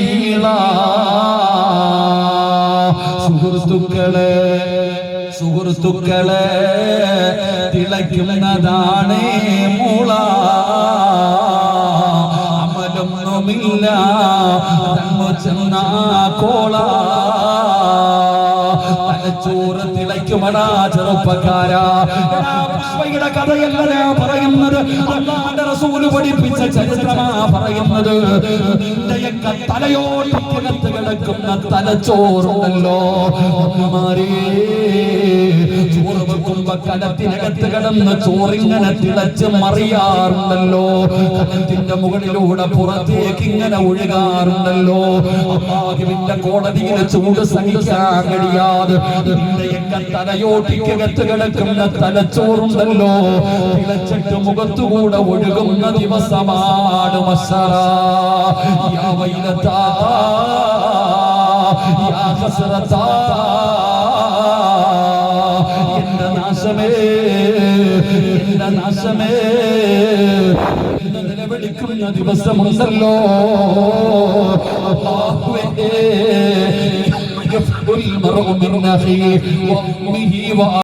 ഈള. സുഹൃത്തുക്കളെ സുഹൃത്തുക്കളെ തിളയ്ക്കുന്നതാണേ മൂള. അമലൊന്നുമില്ല ചെന്ന കോള. തലച്ചോറ് തിളയ്ക്കുമടാ ചെറുപ്പക്കാരാ. കഥയല്ല പറയുന്നത് അള്ളാന്റെ റസൂൽ പഠിപ്പിച്ച ചരിത്രമാ പറയുന്നത്. തലയോട്ടകത്ത് കിടക്കുന്ന തലച്ചോറുണ്ടല്ലോ. അമ്മമാരേ ചോറ് വെക്കുമ്പോ കലത്തിനകത്ത് കിടന്ന് ചോറിങ്ങനെ തിളച്ച് മറിയാറുണ്ടല്ലോ. കലത്തിന്റെ മുകളിലൂടെ പുറത്തേക്ക് ഇങ്ങനെ ഒഴുകാറുണ്ടല്ലോ. അമ്മാവിന്റെ കോടതിയിലെ ചൂട് സഹിക്കാൻ കഴിയാതെ കിടക്കുന്ന തലച്ചോറുണ്ടല്ലോ. തിളച്ചിട്ട് മുഖത്തുകൂടെ ഒഴുകുന്ന ദിവസമാണ് മസറ യാ യാ നാശമേ എന്റെ നാശമേ എന്ന് നിലവിളിക്കുന്ന ദിവസമുണ്ടല്ലോ അല്ലാഹുവേ يفر المرء من أخيه وأمه وأبيه